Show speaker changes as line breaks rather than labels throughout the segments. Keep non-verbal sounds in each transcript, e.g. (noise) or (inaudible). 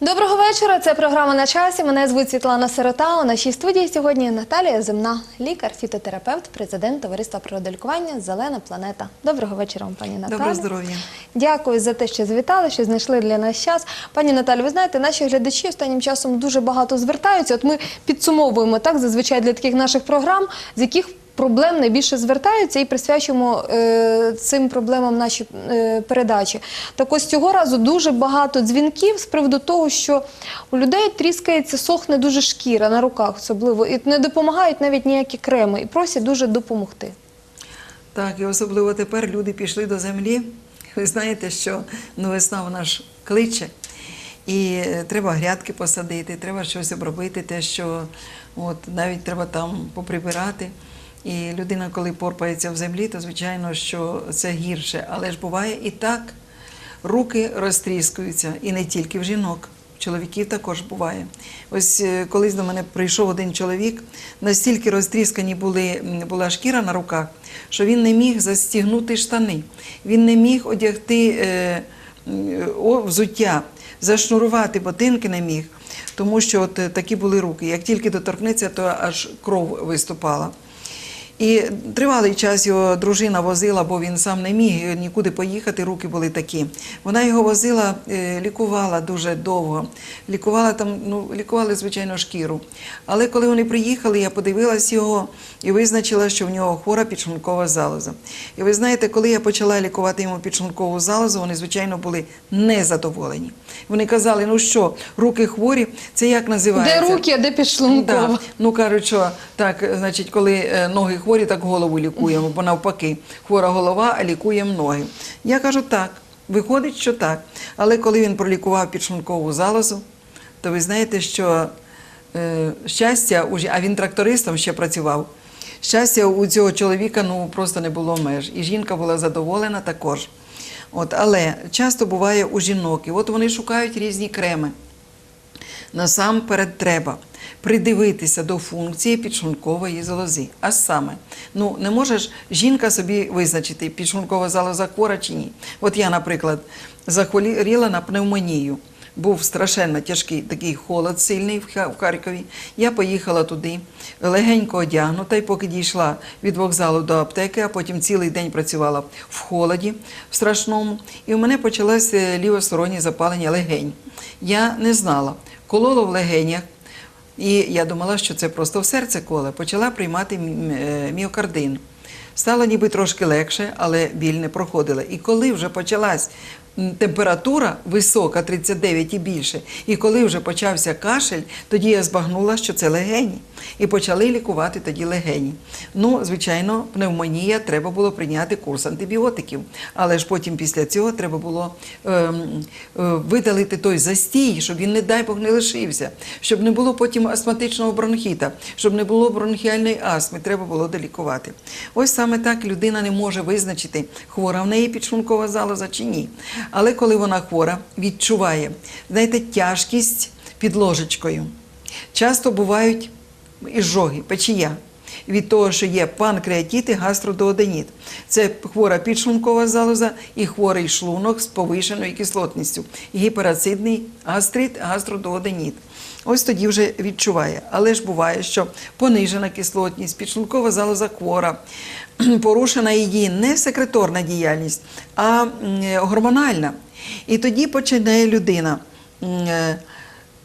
Доброго вечора. Це програма на часі. Мене звуть Світлана Сирота. У нашій студії сьогодні Наталія Земна, лікар, фітотерапевт, президент товариства природолікування Зелена планета. Доброго вечора, вам, пані Наталі.
Доброго здоров'я.
Дякую за те, що завітали, що знайшли для нас час. Пані Наталі, ви знаєте, наші глядачі останнім часом дуже багато звертаються. От ми підсумовуємо так зазвичай для таких наших програм, з яких проблем найбільше звертаються і присвячуємо е, цим проблемам наші е, передачі. Так ось цього разу дуже багато дзвінків з приводу того, що у людей тріскається, сохне дуже шкіра на руках, особливо, і не допомагають навіть ніякі креми, і просять дуже допомогти.
Так, і особливо тепер люди пішли до землі. Ви знаєте, що ну, весна вона ж кличе, і е, треба грядки посадити, треба щось обробити, те, що от, навіть треба там поприбирати. І людина, коли порпається в землі, то звичайно, що це гірше. Але ж буває і так. Руки розтріскуються, і не тільки в жінок. Чоловіків також буває. Ось е, колись до мене прийшов один чоловік, настільки розтріскані були, була шкіра на руках, що він не міг застігнути штани, він не міг одягти е, о, взуття, зашнурувати ботинки не міг, тому що от е, такі були руки. Як тільки доторкнеться, то аж кров виступала. І тривалий час його дружина возила, бо він сам не міг нікуди поїхати, руки були такі. Вона його возила, е, лікувала дуже довго. Лікувала там, ну, лікували, звичайно, шкіру. Але коли вони приїхали, я подивилась його і визначила, що в нього хвора підшлункова залоза. І ви знаєте, коли я почала лікувати йому підшлункову залозу, вони, звичайно, були незадоволені. Вони казали, ну що, руки хворі, це як називається?
Де руки, а де підшлункова?
Да. Ну кажуть, що так, значить, коли е, ноги хворі, так голову лікуємо, бо навпаки, хвора голова, а лікуємо ноги. Я кажу, так, виходить, що так. Але коли він пролікував підшлункову залозу, то ви знаєте, що е, щастя, а він трактористом ще працював. Щастя у цього чоловіка ну просто не було меж. І жінка була задоволена також. От, але часто буває у жінок, і от вони шукають різні креми. Насамперед треба придивитися до функції підшлункової залози. А саме, ну не може ж жінка собі визначити, підшлункова залоза хвора чи ні. От я, наприклад, захворіла на пневмонію. Був страшенно тяжкий такий холод сильний в Харкові. Я поїхала туди, легенько одягнута, і поки дійшла від вокзалу до аптеки, а потім цілий день працювала в холоді в страшному. І у мене почалося лівостороннє запалення легень. Я не знала, кололо в легенях, і я думала, що це просто в серце коле. Почала приймати е, міокардин. Стало ніби трошки легше, але біль не проходила. І коли вже почалась температура висока, 39 і більше, і коли вже почався кашель, тоді я збагнула, що це легені. І почали лікувати тоді легені. Ну, звичайно, пневмонія, треба було прийняти курс антибіотиків. Але ж потім після цього треба було ем, е, видалити той застій, щоб він, не дай Бог, не лишився, щоб не було потім астматичного бронхіта, щоб не було бронхіальної астми, треба було долікувати. Ось саме так людина не може визначити, хвора в неї підшлункова залоза чи ні. Але коли вона хвора, відчуває, знаєте, тяжкість під ложечкою. Часто бувають ізжоги, печія. Від того, що є панкреатіт і гастродооденіт. Це хвора підшлункова залоза і хворий шлунок з повишеною кислотністю, гіперацидний гастрит, гастродооденіт. Ось тоді вже відчуває. Але ж буває, що понижена кислотність, підшлункова залоза хвора, порушена її не секреторна діяльність, а гормональна. І тоді починає людина. е,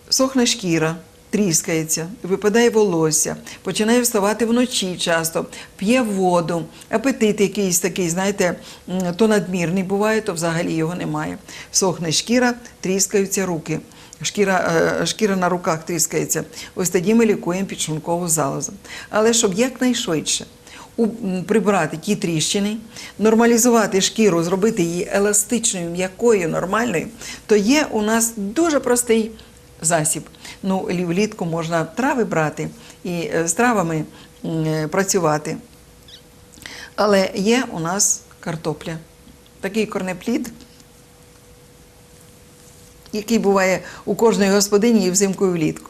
Сохне шкіра, тріскається, випадає волосся, починає вставати вночі часто, п'є воду, апетит якийсь такий, знаєте, то надмірний буває, то взагалі його немає. Сохне шкіра, тріскаються руки. Шкіра, е, шкіра на руках тріскається. Ось тоді ми лікуємо підшлункову залозу. Але щоб якнайшвидше прибрати ті тріщини, нормалізувати шкіру, зробити її еластичною, м'якою, нормальною, то є у нас дуже простий засіб. Ну, влітку можна трави брати і е, з травами е, працювати. Але є у нас картопля. Такий корнеплід, який буває у кожної господині і взимку і влітку.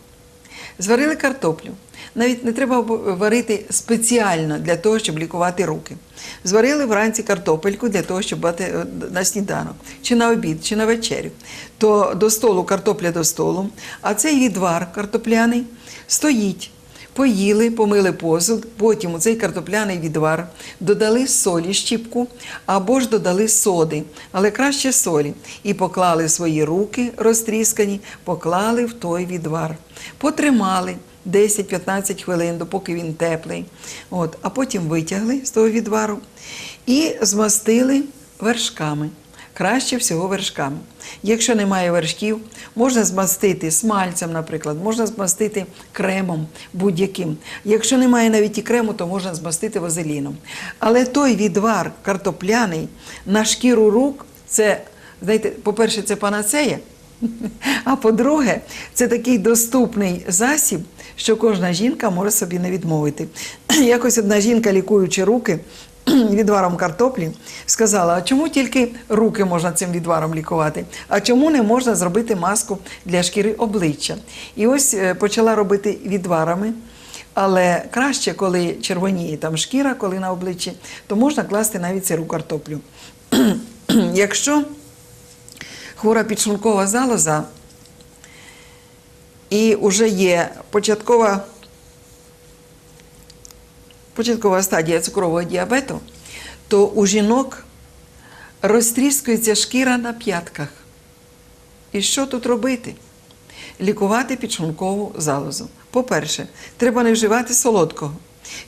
Зварили картоплю, Навіть не треба варити спеціально для того, щоб лікувати руки. Зварили вранці картопельку для того, щоб мати е, на сніданок, чи на обід, чи на вечерю. То до столу картопля до столу, а цей відвар картопляний стоїть. Поїли, помили посуд, потім у цей картопляний відвар додали солі щіпку або ж додали соди, але краще солі. І поклали свої руки розтріскані, поклали в той відвар. Потримали 10-15 хвилин, допоки він теплий. От, а потім витягли з того відвару і змастили вершками. Краще всього вершками. Якщо немає вершків, можна змастити смальцем, наприклад, можна змастити кремом будь-яким. Якщо немає навіть і крему, то можна змастити вазеліном. Але той відвар картопляний на шкіру рук це, знаєте, по-перше, це панацея. (laughs) А по-друге, це такий доступний засіб, що кожна жінка може собі не відмовити. (clears throat) Якось одна жінка, лікуючи руки (clears throat) відваром картоплі, сказала: а чому тільки руки можна цим відваром лікувати? А чому не можна зробити маску для шкіри обличчя? І ось е, почала робити відварами. Але краще, коли червоніє там шкіра, коли на обличчі, то можна класти навіть сиру картоплю. (clears throat) Якщо хвора підшлункова залоза і вже є початкова, початкова стадія цукрового діабету, то у жінок розтріскується шкіра на п'ятках. І що тут робити? Лікувати підшлункову залозу. По-перше, треба не вживати солодкого.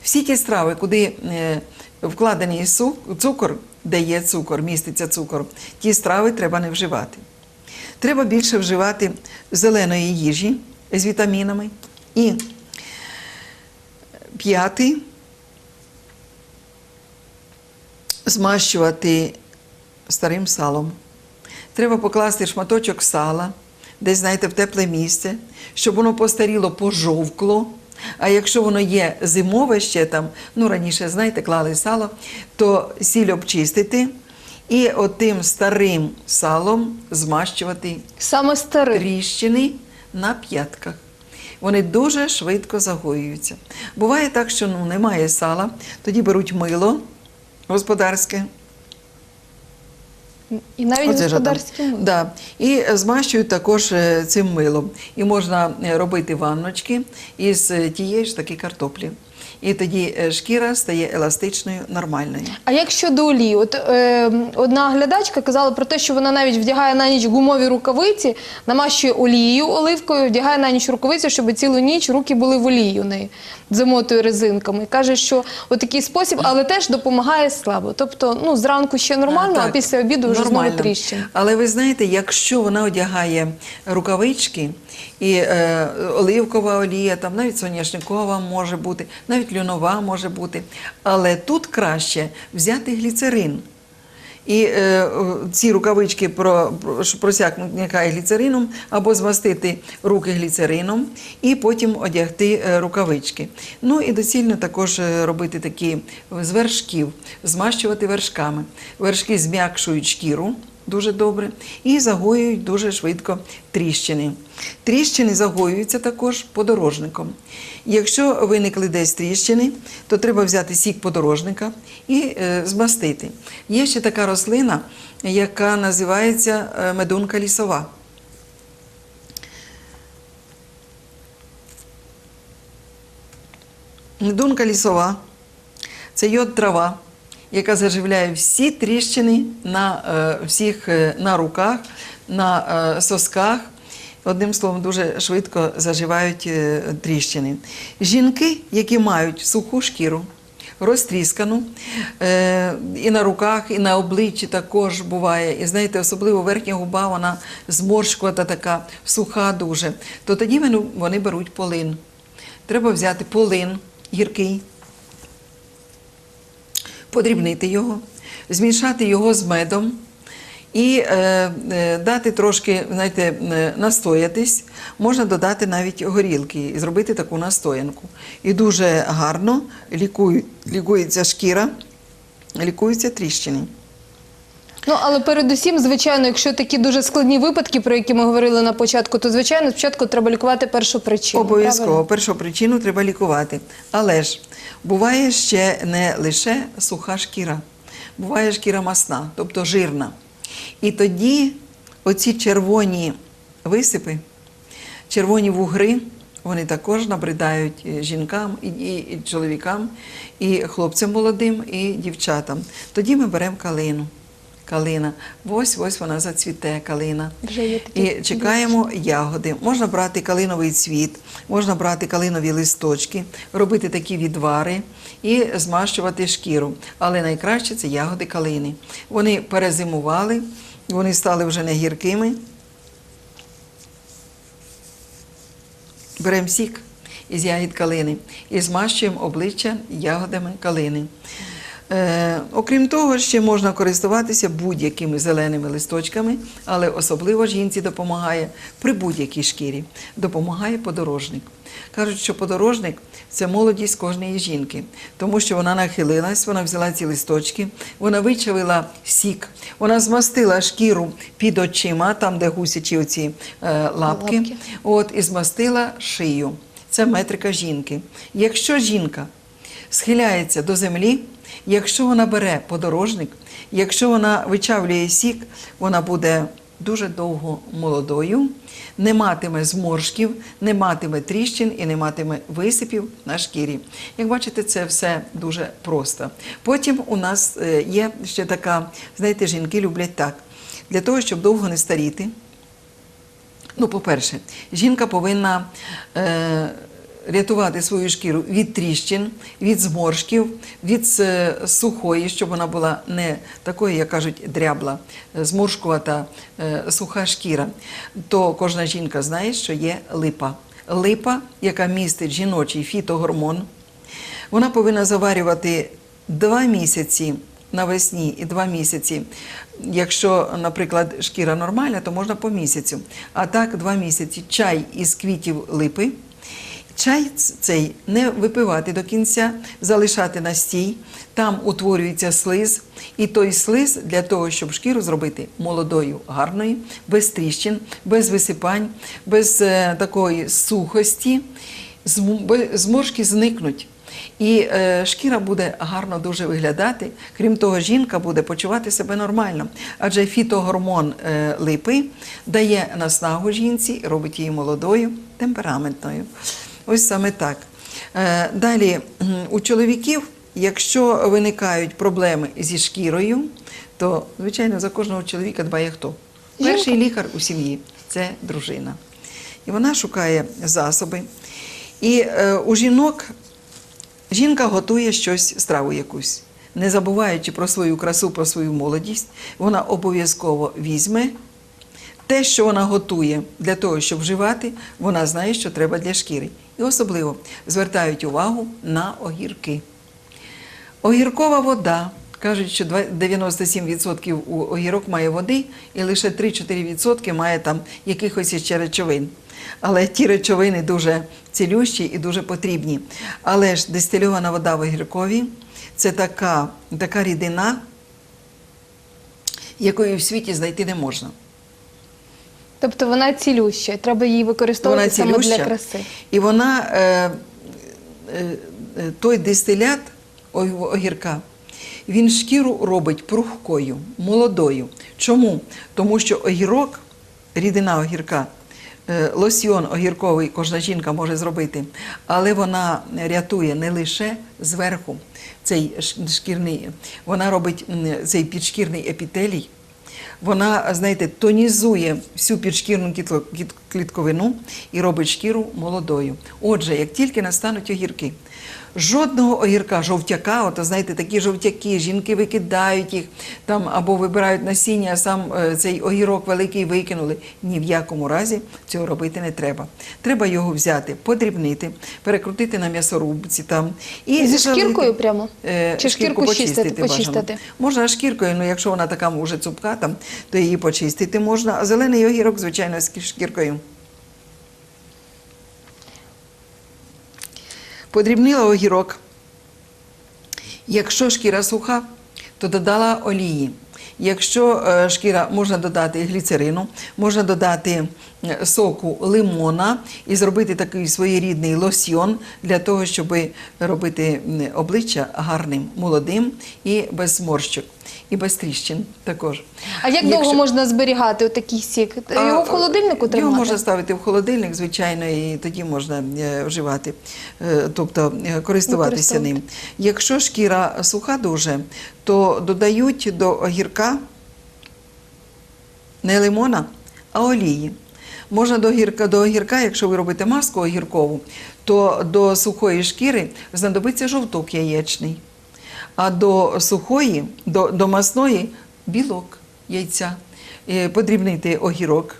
Всі ті страви, куди е, вкладений цукор, де є цукор, міститься цукор, ті страви треба не вживати. Треба більше вживати зеленої їжі з вітамінами. І п'ятий змащувати старим салом. Треба покласти шматочок сала, десь, знаєте, в тепле місце, щоб воно постаріло, пожовкло. А якщо воно є зимове ще там, ну раніше, знаєте, клали сало, то сіль обчистити і отим старим салом змащувати
Саме старий.
тріщини на п'ятках. Вони дуже швидко загоюються. Буває так, що ну, немає сала, тоді беруть мило господарське.
І навіть
Оце
господарське мило.
Да. І е, змащують також е, цим милом. І можна е, робити ванночки із тієї ж таки картоплі. І тоді е, шкіра стає еластичною, нормальною.
А як щодо олії? От е, одна глядачка казала про те, що вона навіть вдягає на ніч гумові рукавиці, намащує олією оливкою, вдягає на ніч рукавиці, щоб цілу ніч руки були в олії у неї, замотує резинками. Каже, що от такий спосіб, але теж допомагає слабо. Тобто, ну зранку ще нормально, а,
Так,
після обіду вже
нормально.
знову тріщин.
Але ви знаєте, якщо вона одягає рукавички і е, оливкова олія, там навіть соняшникова може бути, навіть льонова може бути. Але тут краще взяти гліцерин. І е, ці рукавички про, про- що просякнуть гліцерином або змастити руки гліцерином і потім одягти е, рукавички. Ну і доцільно також е, робити такі з вершків, змащувати вершками. Вершки зм'якшують шкіру дуже добре і загоюють дуже швидко тріщини. Тріщини загоюються також подорожником. Якщо виникли десь тріщини, то треба взяти сік подорожника і е, змастити. Є ще така рослина, яка називається е, медунка лісова. Медунка лісова це йод трава, яка заживляє всі тріщини на е, всіх е, на руках, на е, сосках. Одним словом, дуже швидко заживають тріщини. Жінки, які мають суху шкіру, розтріскану, і на руках, і на обличчі також буває. І знаєте, особливо верхня губа, вона зморшкувата така, суха дуже, то тоді вони беруть полин. Треба взяти полин гіркий, подрібнити його, змішати його з медом і е, е, дати трошки, знаєте, е, настоятись. Можна додати навіть горілки і зробити таку настоянку. І дуже гарно лікує, лікується шкіра, лікуються тріщини.
Ну але передусім, звичайно, якщо такі дуже складні випадки, про які ми говорили на початку, то звичайно спочатку треба лікувати першу причину.
Обов'язково першу причину треба лікувати. Але ж буває ще не лише суха шкіра, буває шкіра масна, тобто жирна. І тоді оці червоні висипи, червоні вугри, вони також набридають е, жінкам і, і, і чоловікам, і хлопцям молодим, і дівчатам. Тоді ми беремо калину. Калина. Ось ось вона зацвіте, калина.
Вже є такі
І чекаємо ягоди. Можна брати калиновий цвіт, можна брати калинові листочки, робити такі відвари і змащувати шкіру. Але найкраще це ягоди калини. Вони перезимували, вони стали вже не гіркими. Беремо сік із ягід калини і змащуємо обличчя ягодами калини. Е, окрім того, ще можна користуватися будь-якими зеленими листочками, але особливо жінці допомагає при будь-якій шкірі. Допомагає подорожник. Кажуть, що подорожник це молодість кожної жінки, тому що вона нахилилась, вона взяла ці листочки, вона вичавила сік, вона змастила шкіру під очима, там, де гусячі оці е, лапки,
Лапки.
от, і змастила шию. Це метрика жінки. Якщо жінка схиляється до землі, якщо вона бере подорожник, якщо вона вичавлює сік, вона буде дуже довго молодою, не матиме зморшків, не матиме тріщин і не матиме висипів на шкірі. Як бачите, це все дуже просто. Потім у нас е, є ще така, знаєте, жінки люблять так. Для того, щоб довго не старіти, Ну, по-перше, жінка повинна е, рятувати свою шкіру від тріщин, від зморшків, від е, сухої, щоб вона була не такою, як кажуть, дрябла, е, зморшкувата е, суха шкіра. То кожна жінка знає, що є липа. Липа, яка містить жіночий фітогормон, вона повинна заварювати два місяці навесні і два місяці. Якщо, наприклад, шкіра нормальна, то можна по місяцю. А так, два місяці чай із квітів липи. Чай цей не випивати до кінця, залишати на стій. Там утворюється слиз, і той слиз для того, щоб шкіру зробити молодою, гарною, без тріщин, без висипань, без е, такої сухості, зм- зморшки зникнуть. І е, шкіра буде гарно дуже виглядати. Крім того, жінка буде почувати себе нормально. Адже фітогормон е, липи дає наснагу жінці, робить її молодою, темпераментною. Ось саме так. Е, далі, у чоловіків, якщо виникають проблеми зі шкірою, то, звичайно, за кожного чоловіка дбає хто? Перший лікар у сім'ї це дружина. І вона шукає засоби. І е, у жінок Жінка готує щось, страву якусь. Не забуваючи про свою красу, про свою молодість, вона обов'язково візьме те, що вона готує для того, щоб вживати, вона знає, що треба для шкіри. І особливо звертають увагу на огірки. Огіркова вода. Кажуть, що два- 97% у огірок має води, і лише 3-4% має там якихось ще речовин. Але ті речовини дуже цілющі і дуже потрібні. Але ж дистильована вода в огіркові це така, така рідина, якої в світі знайти не можна.
Тобто вона цілюща, треба її використовувати
Вона
саме для краси.
І вона, е, е, е, той дистилят огірка, він шкіру робить прухкою, молодою. Чому? Тому що огірок, рідина огірка, е, лосьйон огірковий кожна жінка може зробити, але вона рятує не лише зверху цей шкірний, вона робить цей підшкірний епітелій, вона, знаєте, тонізує всю підшкірну клітковину і робить шкіру молодою. Отже, як тільки настануть огірки, жодного огірка, жовтяка, от знаєте, такі жовтяки, жінки викидають їх там або вибирають насіння, а сам е, цей огірок великий викинули. Ні в якому разі цього робити не треба. Треба його взяти, подрібнити, перекрутити на м'ясорубці там і
Зі
залити.
шкіркою прямо?
Е,
Чи шкірку чистити,
бажано.
почистити?
Можна шкіркою, ну якщо вона така вже цупка, там, то її почистити можна. А зелений огірок, звичайно, з шкіркою. Подрібнила огірок. Якщо шкіра суха, то додала олії. Якщо е, шкіра можна додати гліцерину, можна додати е, соку лимона і зробити такий своєрідний лосьйон для того, щоб робити обличчя гарним, молодим і без зморщок, і без тріщин також.
А як
Якщо-
довго можна зберігати такий сік? Його в холодильнику тримати?
Його можна ставити в холодильник, звичайно, і тоді можна е, вживати, е, тобто е, користуватися ним. Якщо шкіра суха дуже, то додають до огірка не лимона, а олії. Можна до огірка, до огірка, якщо ви робите маску огіркову, то до сухої шкіри знадобиться жовток яєчний. А до сухої, до, до масної білок яйця. Е, Подрібнити огірок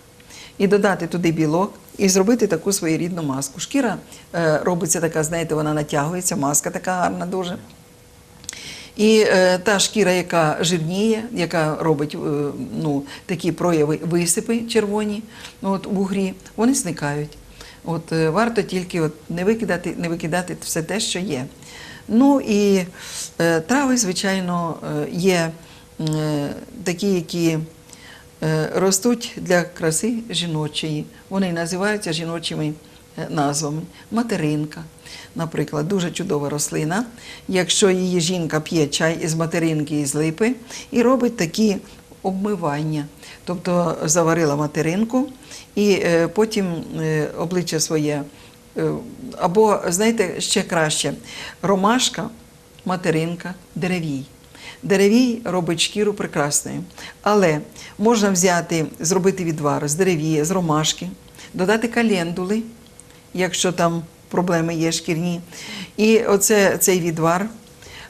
і додати туди білок, і зробити таку своєрідну маску. Шкіра е, робиться така, знаєте, вона натягується, маска така гарна дуже. І е, та шкіра, яка жирніє, яка робить е, ну, такі прояви висипи червоні от, в угрі, вони зникають. От, е, варто тільки от, не, викидати, не викидати все те, що є. Ну і е, трави, звичайно, е, є е, такі, які ростуть для краси жіночої. Вони називаються жіночими назвами. Материнка, наприклад, дуже чудова рослина. Якщо її жінка п'є чай із материнки і з липи і робить такі обмивання. Тобто заварила материнку і потім обличчя своє. Е, Або, знаєте, ще краще, ромашка, материнка, деревій. Деревій робить шкіру прекрасною. Але можна взяти, зробити відвар з деревії, з ромашки, додати календули, якщо там проблеми є шкірні. І оце, цей відвар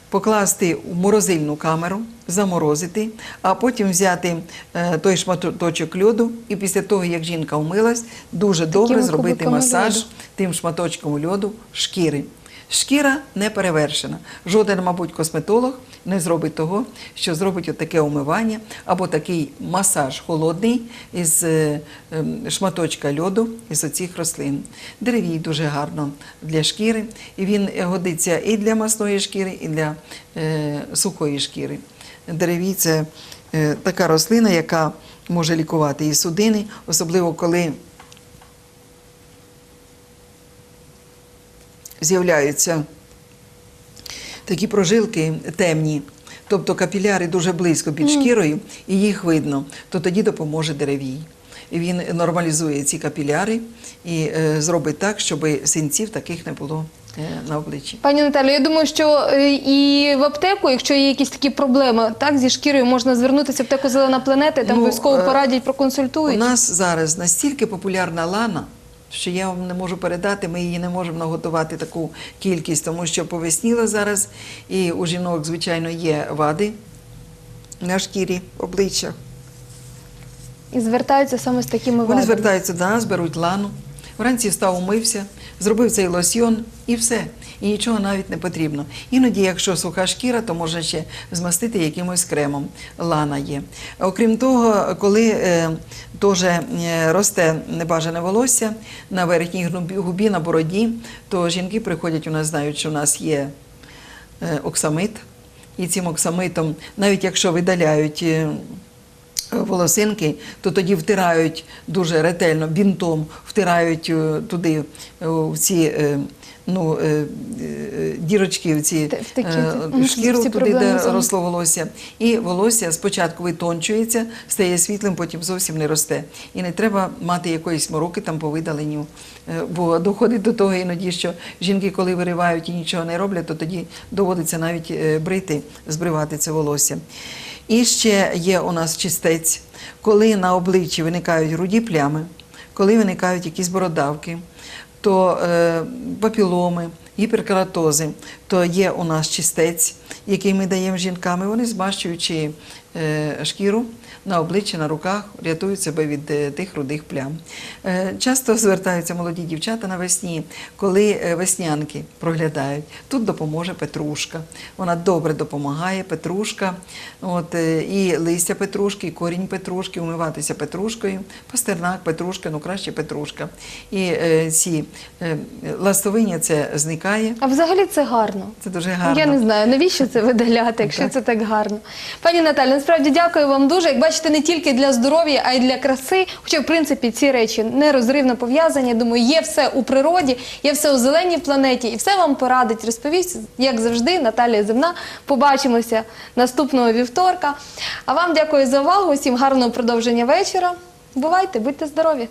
покласти у морозильну камеру, заморозити, а потім взяти е, той шматочок льоду, і після того, як жінка вмилась, дуже добре зробити масаж
льоду.
тим шматочком льоду шкіри. Шкіра не перевершена. Жоден, мабуть, косметолог не зробить того, що зробить отаке умивання або такий масаж холодний із е, ем, шматочка льоду із оцих рослин. Деревій дуже гарно для шкіри, і він годиться і для масної шкіри, і для е, сухої шкіри. Деревій це така рослина, яка може лікувати і судини, особливо коли з'являються такі прожилки темні, тобто капіляри дуже близько під шкірою, і їх видно, то тоді допоможе деревій. І він нормалізує ці капіляри і е, зробить так, щоб синців таких не було на обличчі.
Пані Наталю, я думаю, що е, і в аптеку, якщо є якісь такі проблеми, так зі шкірою можна звернутися в аптеку Зелена планета, там
Ну,
обов'язково
е,
порадять,
У нас зараз настільки популярна лана, що я вам не можу передати, ми її не можемо наготувати таку кількість, тому що повесніло зараз, і у жінок, звичайно, є вади на шкірі обличчя.
І звертаються саме з такими
Вони
вадами.
звертаються до нас, беруть лану. Вранці встав, умився, зробив цей лосьйон і все. І нічого навіть не потрібно. Іноді, якщо суха шкіра, то можна ще змастити якимось кремом. Лана є. Окрім того, коли е, теж е, росте небажане волосся на верхній губі, на бороді, то жінки приходять у нас, знають, що у нас є е, оксамит. І цим оксамитом, навіть якщо видаляють е, волосинки, то тоді втирають дуже ретельно бінтом, втирають е, туди е, в ці е, ну, е, е, дірочки, в ці е, шкіру,
ці
туди, де росло волосся. І волосся спочатку витончується, стає світлим, потім зовсім не росте. І не треба мати якоїсь мороки там по видаленню. Е, Бо доходить до того іноді, що жінки, коли виривають і нічого не роблять, то тоді доводиться навіть е, брити, збривати це волосся. І ще є у нас чистець, коли на обличчі виникають руді плями, коли виникають якісь бородавки, то е, папіломи, гіперкератози, то є у нас чистець, який ми даємо жінкам, вони змащуючи е, шкіру на обличчі, на руках, рятують себе від е, тих рудих плям. Е, часто звертаються молоді дівчата навесні, коли е, веснянки проглядають. Тут допоможе петрушка. Вона добре допомагає, петрушка, от, і листя петрушки, і корінь петрушки, умиватися петрушкою, пастернак, петрушка, ну краще петрушка. І е, ці е, ластовиння це зникає.
А взагалі це гарно.
Це дуже гарно.
Я не знаю, навіщо це видаляти, якщо
Так.
це так гарно. Пані Наталі, Насправді дякую вам дуже. Як бачите, не тільки для здоров'я, а й для краси. Хоча, в принципі, ці речі нерозривно пов'язані. Думаю, є все у природі, є все у зеленій планеті, і все вам порадить, розповість, як завжди, Наталія Земна. Побачимося наступного вівторка. А вам дякую за увагу. Усім гарного продовження вечора. Бувайте, будьте здорові!